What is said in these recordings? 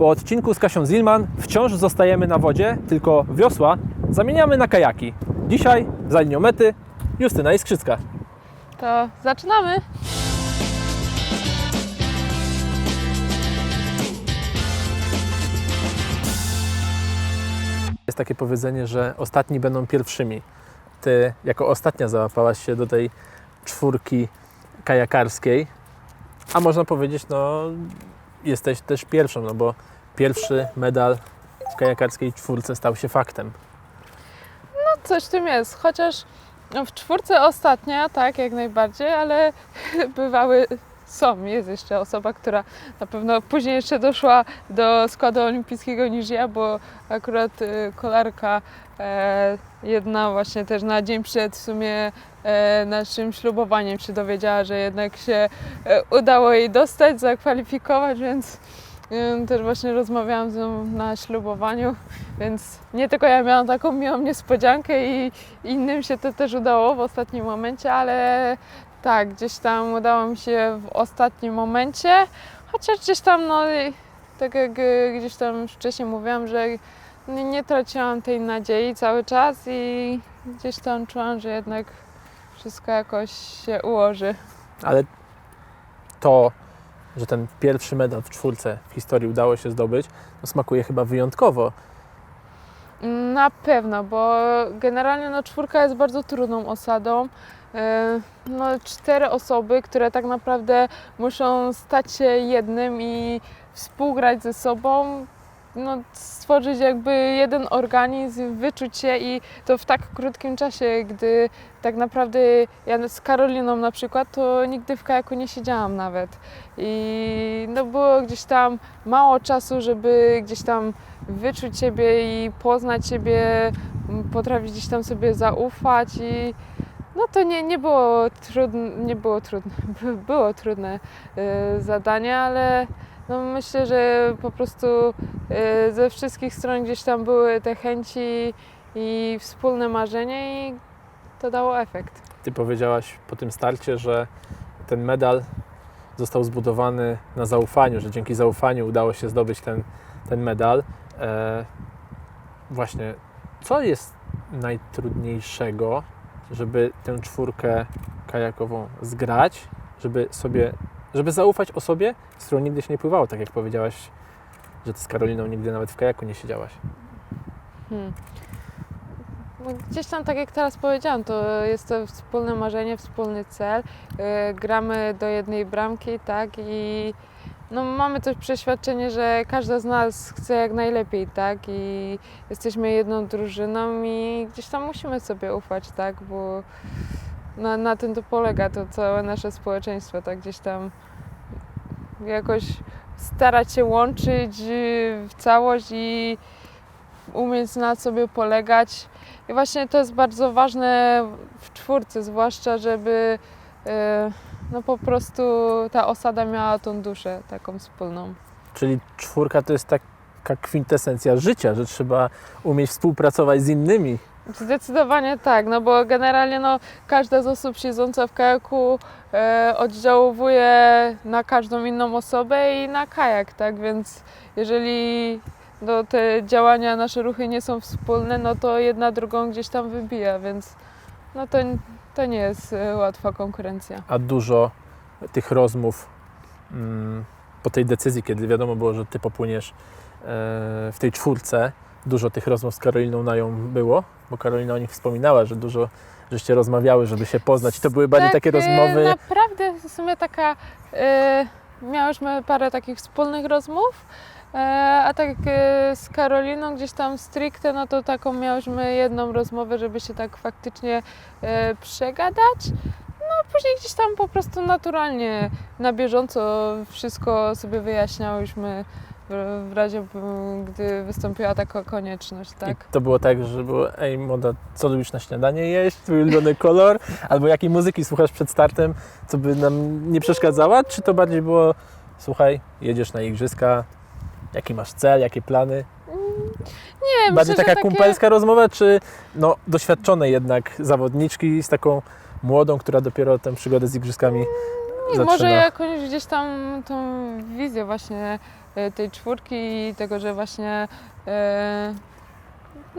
Po odcinku z Kasią Zilman wciąż zostajemy na wodzie, tylko wiosła zamieniamy na kajaki. Dzisiaj za linią mety Justyna Iskrzycka. To zaczynamy. Jest takie powiedzenie, że ostatni będą pierwszymi. Ty jako ostatnia załapałaś się do tej czwórki kajakarskiej, a można powiedzieć, no jesteś też pierwszą, no bo pierwszy medal w kajakarskiej czwórce stał się faktem. No coś w tym jest, chociaż no, w czwórce ostatnia, tak, jak najbardziej, ale bywały, są, jest jeszcze osoba, która na pewno później jeszcze doszła do składu olimpijskiego niż ja, bo akurat y, kolarka e, jedna właśnie też na dzień przed w sumie e, naszym ślubowaniem się dowiedziała, że jednak się e, udało jej dostać, zakwalifikować, więc też właśnie rozmawiałam z nią na ślubowaniu, więc nie tylko ja miałam taką miłą niespodziankę i innym się to też udało w ostatnim momencie, ale tak, gdzieś tam udało mi się w ostatnim momencie, chociaż gdzieś tam, no tak jak y, gdzieś tam wcześniej mówiłam, że nie, nie traciłam tej nadziei cały czas i gdzieś tam czułam, że jednak wszystko jakoś się ułoży. Ale to, że ten pierwszy medal w czwórce w historii udało się zdobyć, no smakuje chyba wyjątkowo. Na pewno, bo generalnie no, czwórka jest bardzo trudną osadą. E, No, cztery osoby, które tak naprawdę muszą stać się jednym i współgrać ze sobą, no, stworzyć jakby jeden organizm, wyczuć się i to w tak krótkim czasie, gdy tak naprawdę ja z Karoliną na przykład, to nigdy w kajaku nie siedziałam nawet. I no było gdzieś tam mało czasu, żeby gdzieś tam wyczuć siebie i poznać siebie, potrafić gdzieś tam sobie zaufać i no to nie, nie było trudne, nie było trudne, by- było trudne y, zadanie, ale no myślę, że po prostu ze wszystkich stron gdzieś tam były te chęci i wspólne marzenie i to dało efekt. Ty powiedziałaś po tym starcie, że ten medal został zbudowany na zaufaniu, że dzięki zaufaniu udało się zdobyć ten, ten medal. E, właśnie, co jest najtrudniejszego, żeby tę czwórkę kajakową zgrać, żeby sobie, żeby zaufać osobie, z którą nigdy się nie pływało, tak jak powiedziałaś, że ty z Karoliną nigdy nawet w kajaku nie siedziałaś. Hmm. No, Gdzieś tam, tak jak teraz powiedziałam, to jest to wspólne marzenie, wspólny cel. Yy, gramy do jednej bramki, tak, i no, mamy też przeświadczenie, że każda z nas chce jak najlepiej, tak, i jesteśmy jedną drużyną i gdzieś tam musimy sobie ufać, tak, bo na, na tym to polega to całe nasze społeczeństwo, tak, gdzieś tam jakoś starać się łączyć yy, w całość i umieć na sobie polegać. I właśnie to jest bardzo ważne w czwórce, zwłaszcza, żeby e, no po prostu ta osada miała tą duszę taką wspólną. Czyli czwórka to jest taka kwintesencja życia, że trzeba umieć współpracować z innymi, Zdecydowanie tak, no bo generalnie no, każda z osób siedząca w kajaku e, oddziałuje na każdą inną osobę i na kajak, tak? Więc jeżeli no, te działania, nasze ruchy nie są wspólne, no to jedna drugą gdzieś tam wybija, więc no to, to nie jest e, łatwa konkurencja. a dużo tych rozmów mm, po tej decyzji, kiedy wiadomo było, że ty popłyniesz e, w tej czwórce, dużo tych rozmów z Karoliną Nają było, bo Karolina o nich wspominała, że dużo żeście rozmawiały, żeby się poznać. I to były bardziej takie e, rozmowy. Naprawdę w sumie taka. E, miałyśmy parę takich wspólnych rozmów. E, a tak z Karoliną gdzieś tam stricte, no to taką miałyśmy jedną rozmowę, żeby się tak faktycznie przegadać. No później gdzieś tam po prostu naturalnie, na bieżąco wszystko sobie wyjaśniałyśmy w, razie, gdy wystąpiła taka konieczność, tak? I to było tak, że było, ej moda, co lubisz na śniadanie jeść, twój ulubiony kolor, albo jakiej muzyki słuchasz przed startem, co by nam nie przeszkadzała, czy to bardziej było, słuchaj, jedziesz na igrzyska, jaki masz cel, jakie plany? Nie, Bardziej myślę, taka takie... kumpelska rozmowa, czy no, doświadczone jednak zawodniczki z taką młodą, która dopiero tę przygodę z igrzyskami I zaczyna. może jakąś gdzieś tam tą wizję właśnie e, tej czwórki i tego, że właśnie e,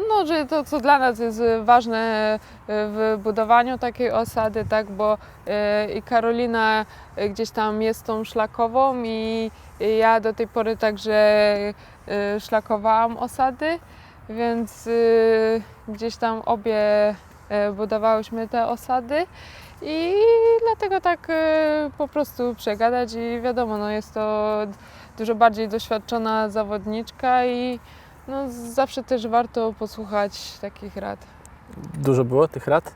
no, że to co dla nas jest ważne e, w budowaniu takiej osady, tak, bo i Karolina gdzieś tam jest tą szlakową i ja do tej pory także szlakowałam osady, więc gdzieś tam obie budowałyśmy te osady. I dlatego tak e, po prostu przegadać i wiadomo, no jest to dużo bardziej doświadczona zawodniczka i no zawsze też warto posłuchać takich rad. Dużo było tych rad?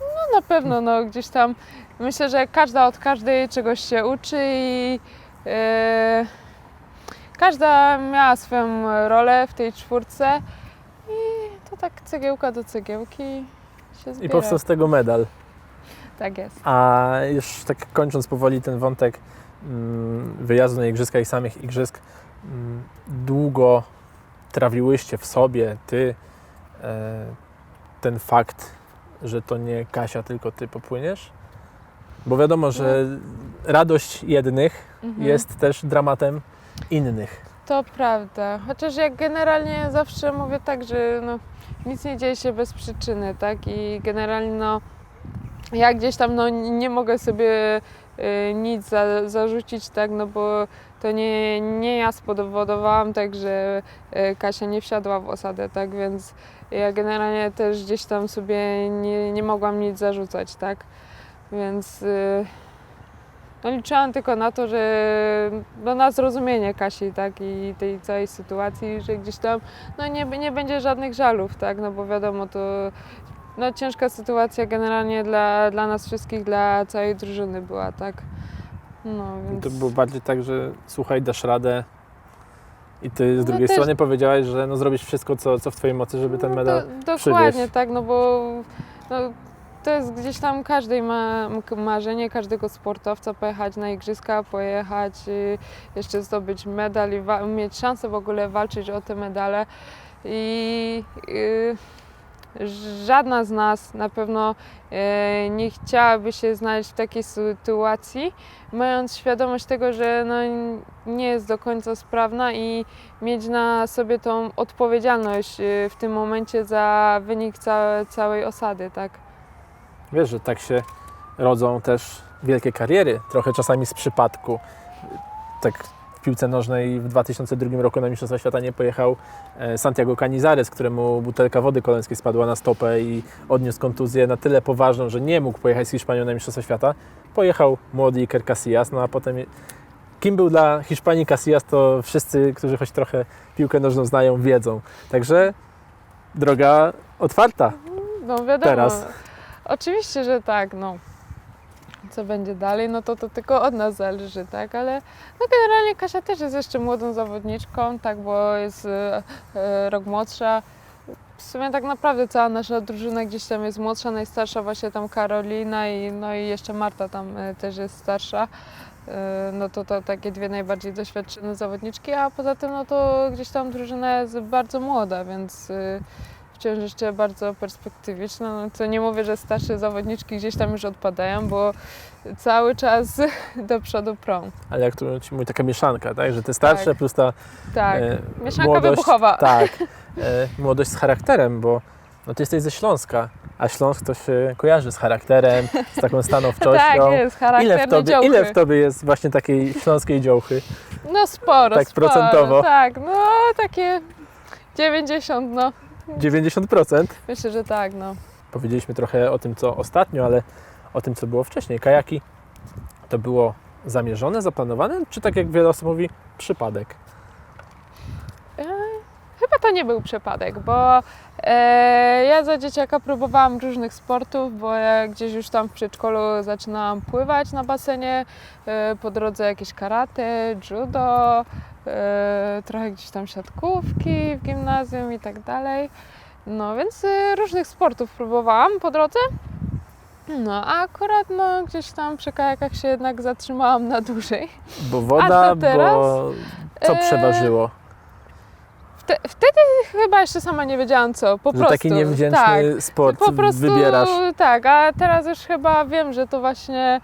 No na pewno, no gdzieś tam myślę, że każda od każdej czegoś się uczy i e, każda miała swoją rolę w tej czwórce i to tak cegiełka do cegiełki się I zbiera. powstał z tego medal. Tak jest. A już tak kończąc powoli ten wątek mm, wyjazdu na igrzyska i samych igrzysk, mm, długo trawiłyście w sobie, ty, e, ten fakt, że to nie Kasia, tylko ty popłyniesz? Bo wiadomo, że radość jednych Mhm. jest też dramatem innych. To prawda. Chociaż jak generalnie zawsze mówię tak, że no, nic nie dzieje się bez przyczyny, tak? I generalnie no, ja gdzieś tam no, nie mogę sobie y, nic za, zarzucić, tak? No bo to nie, nie ja spowodowałam tak, że y, Kasia nie wsiadła w osadę, tak? Więc ja generalnie też gdzieś tam sobie nie, nie mogłam nic zarzucać, tak? Więc y, no liczyłam tylko na to, że no na zrozumienie Kasi, tak, i tej całej sytuacji, że gdzieś tam no nie, nie będzie żadnych żalów, tak, no bo wiadomo, to no ciężka sytuacja generalnie dla, dla nas wszystkich, dla całej drużyny była, tak. No, więc... To było bardziej tak, że słuchaj, dasz radę i ty z No drugiej też- strony powiedziałaś, że no, zrobisz wszystko, co, co w twojej mocy, żeby ten No, medal do, dokładnie, przywieźć. tak, no bo no, to jest gdzieś tam każdej ma, marzenie każdego sportowca pojechać na igrzyska, pojechać, y, jeszcze zdobyć medal i mieć szansę w ogóle walczyć o te medale. I y, żadna z nas na pewno y, nie chciałaby się znaleźć w takiej sytuacji, mając świadomość tego, że no, nie jest do końca sprawna i mieć na sobie tą odpowiedzialność y, w tym momencie za wynik całe, całej osady, tak? Wiesz, że tak się rodzą też wielkie kariery, trochę czasami z przypadku. Tak piłce nożnej w 2002 roku na Mistrzostwa Świata nie pojechał e, Santiago Canizares, któremu butelka wody koleńskiej spadła na stopę i odniósł kontuzję na tyle poważną, że nie mógł pojechać z Hiszpanią na Mistrzostwa Świata. Pojechał młody Iker Casillas, no a potem kim był dla Hiszpanii Casillas, to wszyscy, którzy choć trochę piłkę nożną znają, wiedzą. Także droga otwarta. No wiadomo. Teraz. Oczywiście, że tak, no. Co będzie dalej, no to to tylko od nas zależy, tak? Ale no generalnie Kasia też jest jeszcze młodą zawodniczką, tak, bo jest e, e, rok młodsza. W sumie tak naprawdę cała nasza drużyna gdzieś tam jest młodsza, najstarsza właśnie tam Karolina i no i jeszcze Marta tam e, też jest starsza. No to, to takie dwie najbardziej doświadczone zawodniczki, a poza tym no to gdzieś tam drużyna jest bardzo młoda, więc wciąż jeszcze bardzo perspektywiczna. No, co nie mówię, że starsze zawodniczki gdzieś tam już odpadają, bo cały czas do przodu prą. Ale jak to ci mówi, taka mieszanka, tak? Że te starsze Tak. plus ta Tak, e, mieszanka młodość, wybuchowa. Tak, e, młodość z charakterem, bo no, ty jesteś ze Śląska, a Śląsk to się kojarzy z charakterem, z taką stanowczością. tak jest, ile, w tobie, działchy. ile w tobie jest właśnie takiej śląskiej działchy? No sporo, tak sporo. procentowo? Tak, no takie 90, no. 90%. Myślę, że tak, no. Powiedzieliśmy trochę o tym, co ostatnio, ale o tym, co było wcześniej. Kajaki to było zamierzone, zaplanowane, czy tak jak wiele osób mówi, przypadek? Chyba to nie był przypadek, bo e, ja za dzieciaka próbowałam różnych sportów, bo ja gdzieś już tam w przedszkolu zaczynałam pływać na basenie, e, po drodze jakieś karate, judo, e, trochę gdzieś tam siatkówki w gimnazjum i tak dalej. No więc e, różnych sportów próbowałam po drodze. No, a akurat no, gdzieś tam przy kajakach się jednak zatrzymałam na dłużej. Bo woda, to teraz? bo co E, przeważyło? Wte, wtedy chyba jeszcze sama nie wiedziałam co, po Że prostu. taki niewdzięczny tak. sport po prostu wybierasz. tak, a teraz już chyba wiem, że to właśnie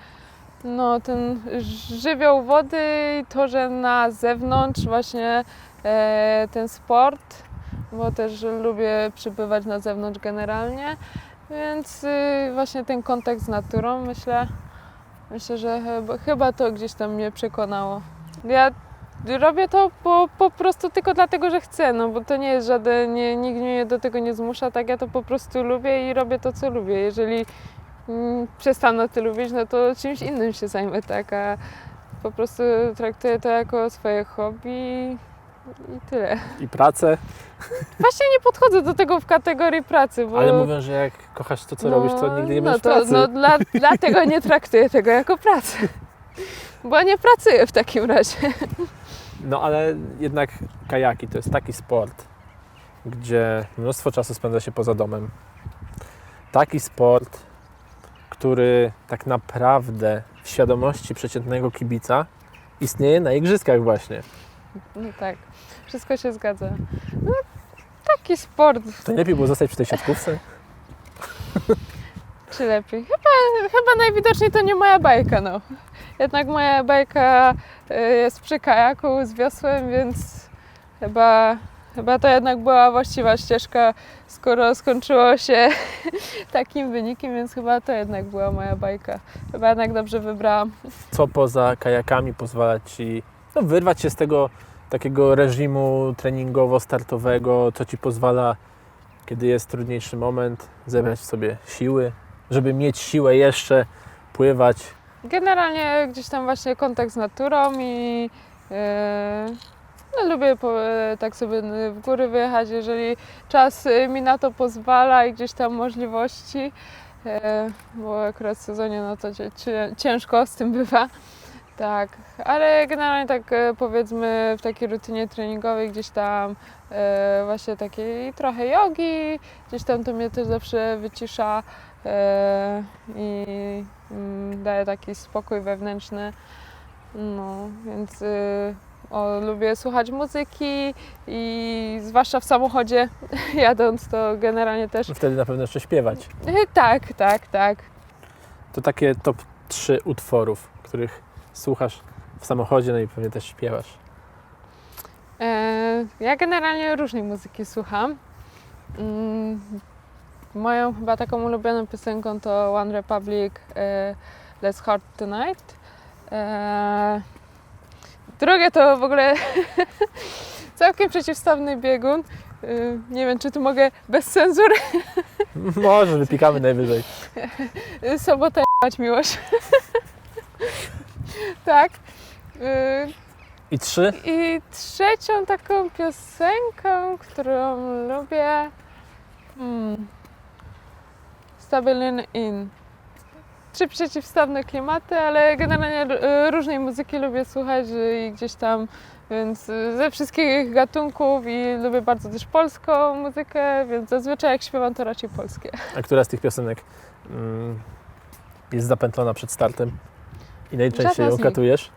no, ten żywioł wody i to, że na zewnątrz właśnie e, ten sport, bo też lubię przybywać na zewnątrz generalnie, więc y, właśnie ten kontakt z naturą, myślę, myślę, że chyba, chyba to gdzieś tam mnie przekonało. Ja robię to po, po prostu tylko dlatego, że chcę, no bo to nie jest żaden, nie, nikt mnie do tego nie zmusza, tak ja to po prostu lubię i robię to, co lubię. Jeżeli przestanę to lubić, no to czymś innym się zajmę, tak, a po prostu traktuję to jako swoje hobby i tyle. I pracę, Właśnie nie podchodzę do tego w kategorii pracy, bo... ale mówią, że jak kochasz to, co robisz, to nigdy nie no będziesz to, pracy. No dla, dlatego nie traktuję tego jako pracę. Bo nie pracuję w takim razie. No ale jednak kajaki to jest taki sport, gdzie mnóstwo czasu spędza się poza domem. Taki sport, który tak naprawdę w świadomości przeciętnego kibica istnieje na igrzyskach właśnie. No tak, wszystko się zgadza. No, taki sport, To lepiej było zostać przy tej siatkówce? czy lepiej? Chyba, chyba najwidoczniej to nie moja bajka, no. Jednak moja bajka y, jest przy kajaku z wiosłem, więc chyba, chyba to jednak była właściwa ścieżka, skoro skończyło się takim wynikiem, więc chyba to jednak była moja bajka. Chyba jednak dobrze wybrałam. Co poza kajakami pozwala Ci no, wyrwać się z tego takiego reżimu treningowo-startowego, co Ci pozwala, kiedy jest trudniejszy moment, zebrać w sobie siły, żeby mieć siłę jeszcze pływać. Generalnie gdzieś tam właśnie kontakt z naturą i e, no, lubię po, e, tak sobie w góry wyjechać, jeżeli czas e, mi na to pozwala i gdzieś tam możliwości, e, bo akurat w sezonie no to ciężko z tym bywa. Tak, ale generalnie tak e, powiedzmy w takiej rutynie treningowej gdzieś tam e, właśnie takiej trochę jogi, gdzieś tam to mnie też zawsze wycisza e, i mm, daje taki spokój wewnętrzny. No, więc o, lubię słuchać muzyki i zwłaszcza w samochodzie jadąc to generalnie też. Wtedy na pewno jeszcze śpiewać. E, Tak, tak, tak. To takie top 3 utworów, których słuchasz w samochodzie, no i pewnie też śpiewasz. E, Ja generalnie różnej muzyki słucham. Mm, Moją chyba taką ulubioną piosenką to One Republic e, Let's Hard Tonight. E, Drugie to w ogóle całkiem przeciwstawny biegun. E, Nie wiem, czy tu mogę bez cenzury. Może wypikamy najwyżej. E, Sobota miłość. tak. E, I trzy? I trzecią taką piosenką, którą lubię. Hmm. Stabilin In. Trzy przeciwstawne klimaty, ale generalnie e, różnej muzyki lubię słuchać i gdzieś tam, więc e, ze wszystkich gatunków i lubię bardzo też polską muzykę, więc zazwyczaj jak śpiewam to raczej polskie. A która z tych piosenek mm, jest zapętlona przed startem? I najczęściej ją katujesz?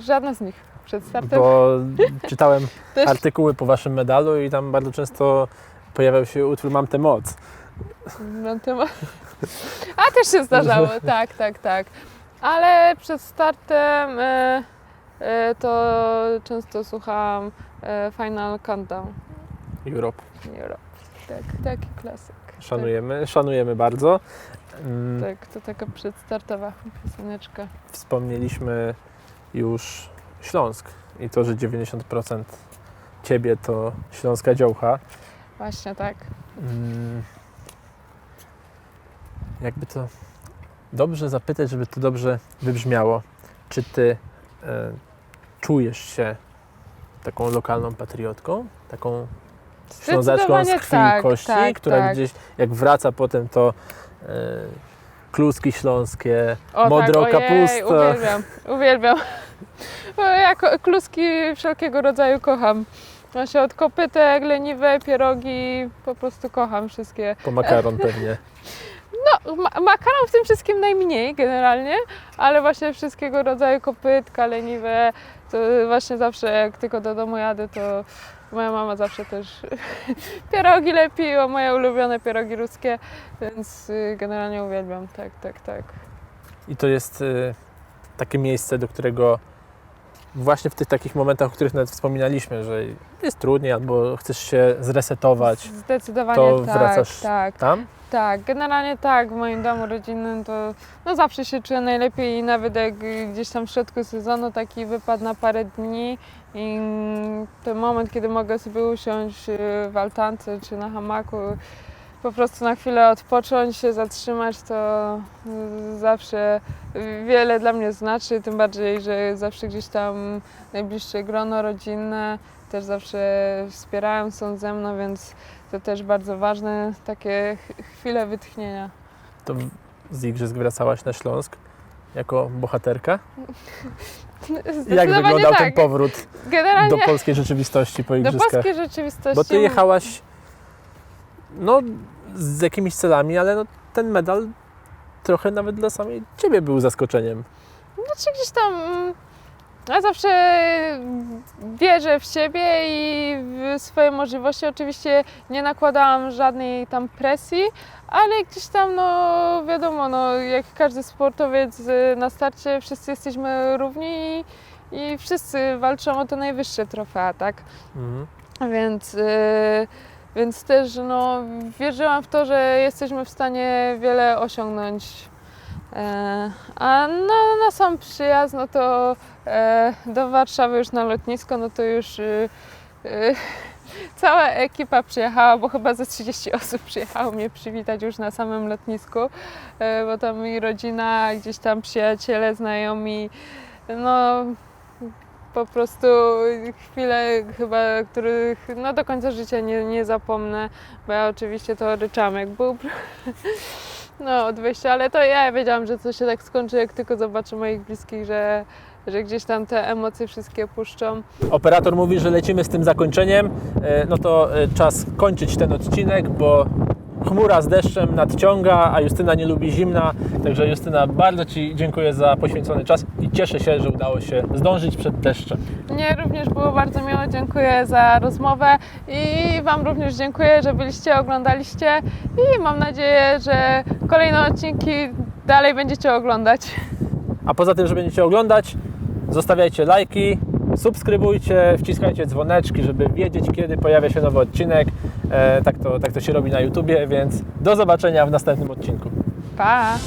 Żadna z nich przed startem. Bo czytałem artykuły po waszym medalu i tam bardzo często pojawiał się utwór Mam tę moc. Na temat. A też się zdarzało, tak, tak, tak. Ale przed startem e, e, to często słucham e, Final Countdown Europe. Europe. Tak, taki klasyk. Szanujemy, szanujemy bardzo. Mm, Tak, to taka przedstartowa pioseneczka. Wspomnieliśmy już Śląsk i to, że 90% ciebie to śląska dziołcha. Właśnie tak. Mm, jakby to dobrze zapytać, żeby to dobrze wybrzmiało. Czy ty e, czujesz się taką lokalną patriotką? Taką ślązaczką z krwi tak, i kości, tak, która tak. gdzieś jak wraca potem to e, kluski śląskie, O, modro tak, ojej, kapusta. Uwielbiam, uwielbiam. Bo ja kluski wszelkiego rodzaju kocham. Właśnie od kopytek, leniwe, pierogi, po prostu kocham wszystkie. Po makaron pewnie. No, ma- makaron w tym wszystkim najmniej generalnie, ale właśnie wszystkiego rodzaju kopytka, leniwe, to właśnie zawsze jak tylko do domu jadę, to moja mama zawsze też pierogi lepi, o moje ulubione pierogi ruskie, więc y, generalnie uwielbiam, tak, tak, tak. I to jest y, takie miejsce, do którego właśnie w tych takich momentach, o których nawet wspominaliśmy, że jest trudniej albo chcesz się zresetować Zdecydowanie to tak, wracasz tak. tam? Tak, generalnie tak, w moim domu rodzinnym to no zawsze się czuję najlepiej i nawet jak gdzieś tam w środku sezonu taki wypad na parę dni i ten moment, kiedy mogę sobie usiąść y, w altance czy na hamaku, po prostu na chwilę odpocząć, się zatrzymać, to zawsze wiele dla mnie znaczy, tym bardziej, że zawsze gdzieś tam najbliższe grono rodzinne też zawsze wspierają, są ze mną, więc to też bardzo ważne, takie ch- chwile wytchnienia. To z Igrzysk wracałaś na Śląsk jako bohaterka? Jak wyglądał tak. ten powrót Generalnie do polskiej rzeczywistości po do Igrzyskach? polskiej rzeczywistości. Bo ty jechałaś no, z jakimiś celami, ale no, ten medal trochę nawet dla samej ciebie był zaskoczeniem. Znaczy gdzieś tam. mm, Ja zawsze wierzę w siebie i w swoje możliwości. Oczywiście nie nakładałam żadnej tam presji, ale gdzieś tam, no wiadomo, no, jak każdy sportowiec y, na starcie, wszyscy jesteśmy równi i, i wszyscy walczą o te najwyższe trofea, tak? Mhm. Więc, y, więc też no, wierzyłam w to, że jesteśmy w stanie wiele osiągnąć. E, a no, na sam przyjazd, no to e, do Warszawy już na lotnisko, no to już y, y, cała ekipa przyjechała, bo chyba ze 30 osób przyjechało mnie przywitać już na samym lotnisku, e, bo tam i rodzina, gdzieś tam przyjaciele, znajomi, no po prostu chwile chyba, których no do końca życia nie, nie zapomnę, bo ja oczywiście to ryczałam jak bób. No od wyjścia, ale to ja wiedziałam, że to się tak skończy, jak tylko zobaczę moich bliskich, że, że gdzieś tam te emocje wszystkie puszczą. Operator mówi, że lecimy z tym zakończeniem. E, No to e, czas kończyć ten odcinek, bo chmura z deszczem nadciąga, a Justyna nie lubi zimna. Także Justyna, bardzo Ci dziękuję za poświęcony czas i cieszę się, że udało się zdążyć przed deszczem. Mnie również było bardzo miło, dziękuję za rozmowę i Wam również dziękuję, że byliście, oglądaliście i mam nadzieję, że kolejne odcinki dalej będziecie oglądać. A poza tym, że będziecie oglądać, zostawiajcie lajki, subskrybujcie, wciskajcie dzwoneczki, żeby wiedzieć, kiedy pojawia się nowy odcinek. E, tak, to, tak to się robi na YouTubie, więc do zobaczenia w następnym odcinku. Pa!